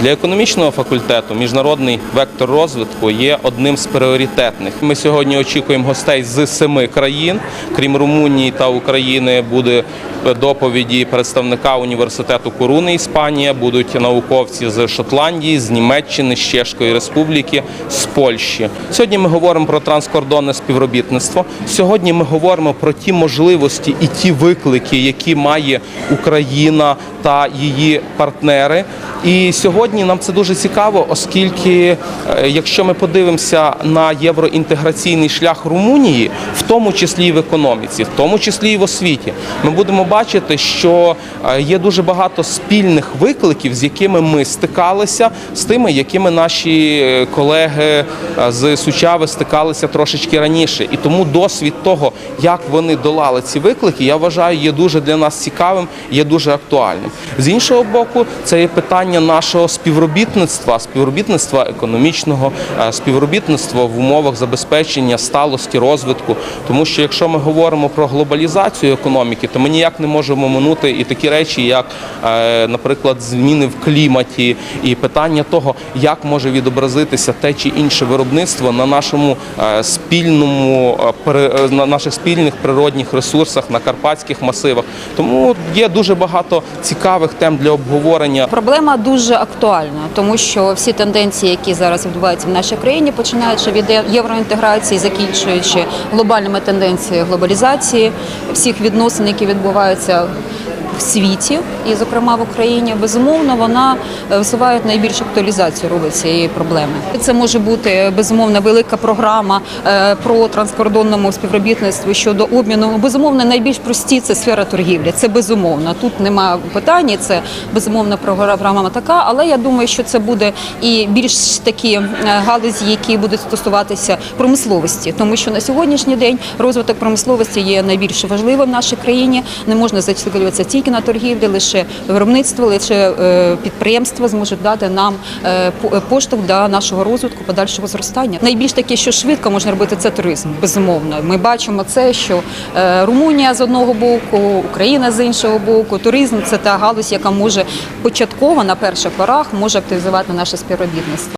Для економічного факультету міжнародний вектор розвитку є одним з пріоритетних. Ми сьогодні очікуємо гостей з семи країн, крім Румунії та України, буде доповіді представника університету Коруни Іспанія, будуть науковці з Шотландії, з Німеччини, з Чешської Республіки, з Польщі. Сьогодні ми говоримо про транскордонне співробітництво. Сьогодні ми говоримо про ті можливості і ті виклики, які має Україна та її партнери. І сьогодні нам це дуже цікаво, оскільки е, якщо ми подивимося на євроінтеграційний шлях Румунії, в тому числі і в економіці, в тому числі і в освіті, ми будемо бачити, що е, є дуже багато спільних викликів, з якими ми стикалися, з тими, якими наші е, колеги з Сучави стикалися трошечки раніше. І тому досвід того, як вони долали ці виклики, я вважаю, є дуже для нас цікавим, є дуже актуальним. З іншого боку, це є питання нашого співробітництва, співробітництва економічного, е, співробітництва в умовах забезпечення сталості розвитку. Тому що якщо ми говоримо про глобалізацію економіки, то ми ніяк не можемо минути і такі речі, як, е, наприклад, зміни в кліматі, і питання того, як може відобразитися те чи інше виробництво на нашому е, спільному на наших спільних природних ресурсах, на карпатських масивах. Тому є дуже багато цікавих тем для обговорення. Проблема дуже актуальна, тому що всі тенденції, які зараз відбуваються в нашій країні, починаючи від євроінтеграції, закінчуючи глобальними тенденціями глобалізації всіх відносин, які відбуваються в світі, і зокрема в Україні, безумовно, вона е, висуває найбільшу актуалізацію робить цієї проблеми. Це може бути безумовно велика програма е, про транскордонному співробітництві щодо обміну. Безумовно, найбільш прості це сфера торгівлі. Це безумовно. Тут немає питань. Це безумовно програма така. Але я думаю, що це буде і більш такі е, галузі, які будуть стосуватися промисловості, тому що на сьогоднішній день розвиток промисловості є найбільш важливим в нашій країні. Не можна зациклюватися тільки на торгівлі, лише виробництво, лише е, підприємства зможуть дати нам е, е, поштовх для нашого розвитку, подальшого зростання. Найбільш таке, що швидко можна робити, це туризм. Безумовно, ми бачимо це, що Румунія з одного боку, Україна з іншого боку. Туризм це та галузь, яка може початково на перших порах може активізувати наше співробітництво.